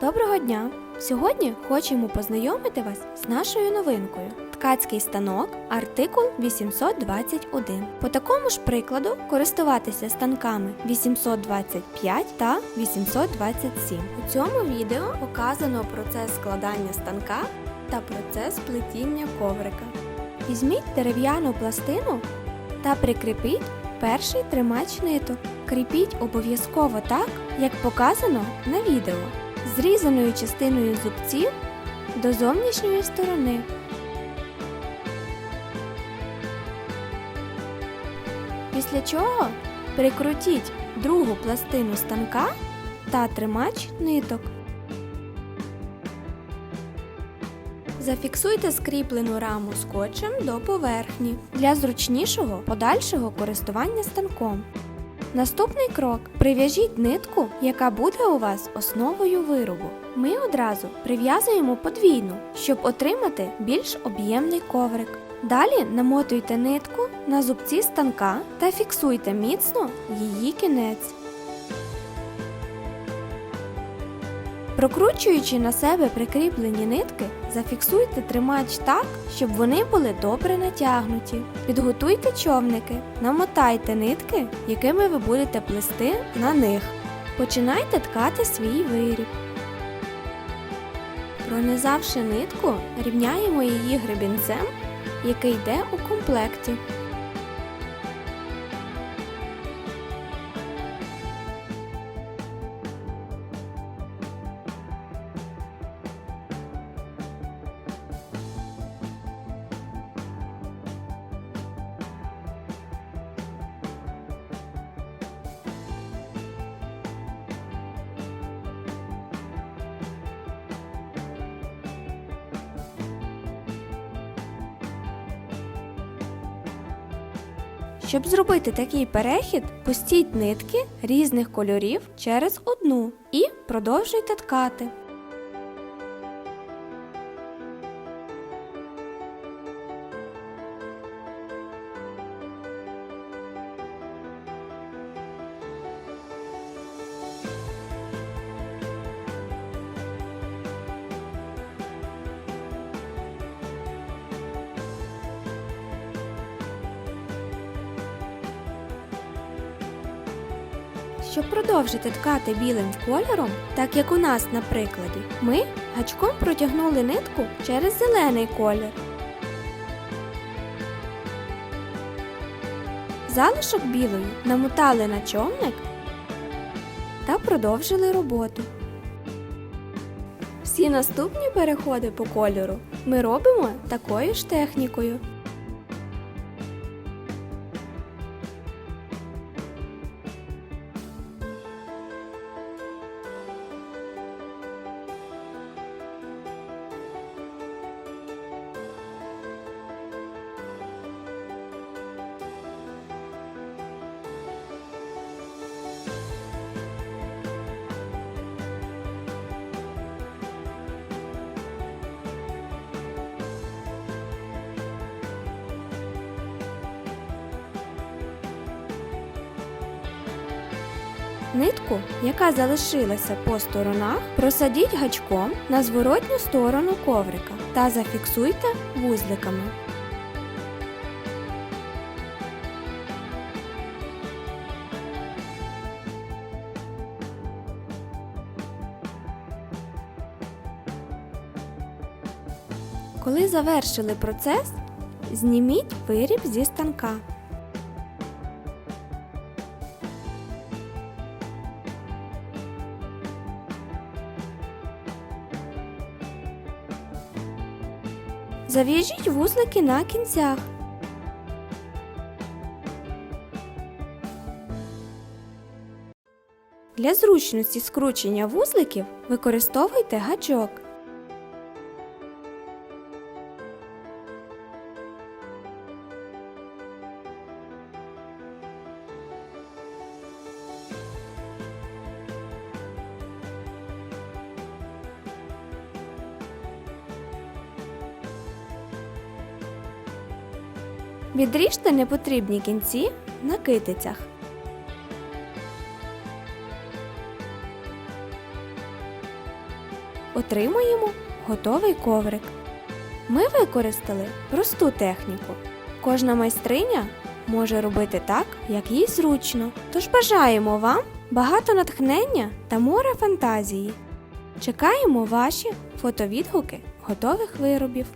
Доброго дня! Сьогодні хочемо познайомити вас з нашою новинкою. Ткацький станок артикул 821. По такому ж прикладу користуватися станками 825 та 827. У цьому відео показано процес складання станка та процес плетіння коврика. Візьміть дерев'яну пластину та прикріпіть перший тримач ниток. Кріпіть обов'язково так, як показано на відео, зрізаною частиною зубців до зовнішньої сторони. Після чого прикрутіть другу пластину станка та тримач ниток. Зафіксуйте скріплену раму скотчем до поверхні для зручнішого подальшого користування станком. Наступний крок прив'яжіть нитку, яка буде у вас основою виробу. Ми одразу прив'язуємо подвійну, щоб отримати більш об'ємний коврик. Далі намотуйте нитку на зубці станка та фіксуйте міцно її кінець. Прокручуючи на себе прикріплені нитки, зафіксуйте тримач так, щоб вони були добре натягнуті. Підготуйте човники, намотайте нитки, якими ви будете плести на них. Починайте ткати свій виріб. Пронизавши нитку, рівняємо її гребінцем, який йде у комплекті. Щоб зробити такий перехід, пустіть нитки різних кольорів через одну і продовжуйте ткати. Щоб продовжити ткати білим кольором, так як у нас на прикладі, ми гачком протягнули нитку через зелений колір. Залишок білої намотали на човник та продовжили роботу. Всі наступні переходи по кольору ми робимо такою ж технікою. Нитку, яка залишилася по сторонах, просадіть гачком на зворотню сторону коврика та зафіксуйте вузликами. Коли завершили процес, зніміть виріб зі станка. Зав'яжіть вузлики на кінцях. Для зручності скручення вузликів використовуйте гачок. Відріжте непотрібні кінці на китицях. отримуємо готовий коврик. Ми використали просту техніку. Кожна майстриня може робити так, як їй зручно. Тож бажаємо вам багато натхнення та море фантазії. Чекаємо ваші фотовідгуки готових виробів.